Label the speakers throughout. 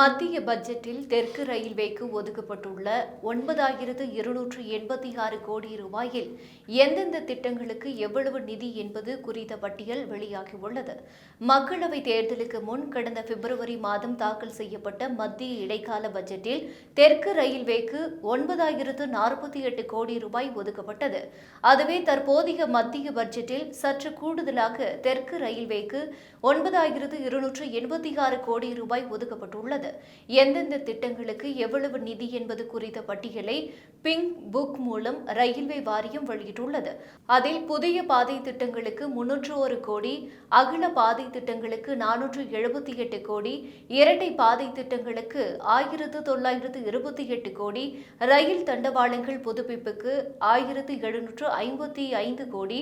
Speaker 1: மத்திய பட்ஜெட்டில் தெற்கு ரயில்வேக்கு ஒதுக்கப்பட்டுள்ள ஒன்பதாயிரத்து இருநூற்று எண்பத்தி ஆறு கோடி ரூபாயில் எந்தெந்த திட்டங்களுக்கு எவ்வளவு நிதி என்பது குறித்த பட்டியல் வெளியாகியுள்ளது. மக்களவைத் தேர்தலுக்கு முன் கடந்த பிப்ரவரி மாதம் தாக்கல் செய்யப்பட்ட மத்திய இடைக்கால பட்ஜெட்டில் தெற்கு ரயில்வேக்கு ஒன்பதாயிரத்து நாற்பத்தி எட்டு கோடி ரூபாய் ஒதுக்கப்பட்டது. அதுவே தற்போதைய மத்திய பட்ஜெட்டில் சற்று கூடுதலாக தெற்கு ரயில்வேக்கு ஒன்பதாயிரத்து இருநூற்று எண்பத்தி ஆறு கோடி ரூபாய் ஒதுக்கப்பட்டுள்ளது. எந்தெந்த திட்டங்களுக்கு எவ்வளவு நிதி என்பது குறித்த பட்டியலை பிங்க் புக் மூலம் ரயில்வே வாரியம் வெளியிட்டுள்ளது. அதில் புதிய பாதை திட்டங்களுக்கு முன்னூற்று ஒரு கோடி அகல பாதை திட்டங்களுக்கு நானூற்று எழுபத்தி எட்டு கோடி இரட்டை பாதை திட்டங்களுக்கு ஆயிரத்து தொள்ளாயிரத்து இருபத்தி எட்டு கோடி ரயில் தண்டவாளங்கள் புதுப்பிப்புக்கு ஆயிரத்து எழுநூற்று ஐம்பத்தி ஐந்து கோடி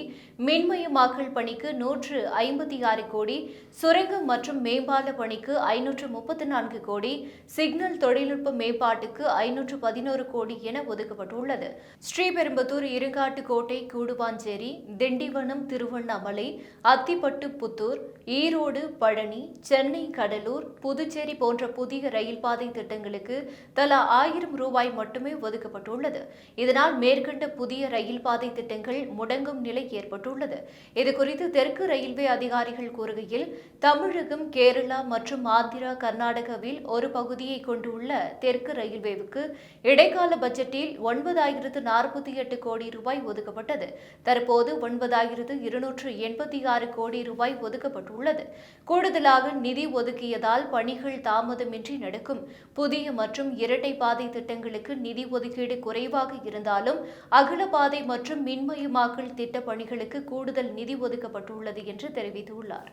Speaker 1: மின்மயமாக்கல் பணிக்கு நூற்று ஐம்பத்தி ஆறு கோடி சுரங்கம் மற்றும் மேம்பால பணிக்கு ஐநூற்று முப்பத்தி நான்கு கோடி கோடி சிக்னல் தொழில்நுட்ப மேம்பாட்டுக்கு ஐநூற்று பதினோரு கோடி என ஒதுக்கப்பட்டுள்ளது. ஸ்ரீபெரும்புத்தூர் இருங்காட்டுக்கோட்டை கூடுவாஞ்சேரி திண்டிவனம் திருவண்ணாமலை அத்திப்பட்டு புத்தூர் ஈரோடு பழனி சென்னை கடலூர் புதுச்சேரி போன்ற புதிய ரயில் பாதை திட்டங்களுக்கு தலா ஆயிரம் ரூபாய் மட்டுமே ஒதுக்கப்பட்டுள்ளது. இதனால் மேற்கண்ட புதிய ரயில் பாதை திட்டங்கள் முடங்கும் நிலை ஏற்பட்டுள்ளது. இதுகுறித்து தெற்கு ரயில்வே அதிகாரிகள் கூறுகையில் தமிழகம் கேரளா மற்றும் ஆந்திரா கர்நாடகாவில் ஒரு பகுதியை கொண்டுள்ள தெற்கு ரயில்வேவுக்கு இடைக்கால பட்ஜெட்டில் ஒன்பதாயிரத்து நாற்பத்தி எட்டு கோடி ரூபாய் ஒதுக்கப்பட்டது. தற்போது ஒன்பதாயிரத்து இருநூற்று எண்பத்தி ஆறு கோடி ரூபாய் ஒதுக்கப்பட்டுள்ளது. கூடுதலாக நிதி ஒதுக்கியதால் பணிகள் தாமதமின்றி நடக்கும். புதிய மற்றும் இரட்டை பாதை திட்டங்களுக்கு நிதி ஒதுக்கீடு குறைவாக இருந்தாலும் அகல பாதை மற்றும் மின்மயமாக்கல் திட்ட பணிகளுக்கு கூடுதல் நிதி ஒதுக்கப்பட்டுள்ளது என்று தெரிவித்துள்ளார்.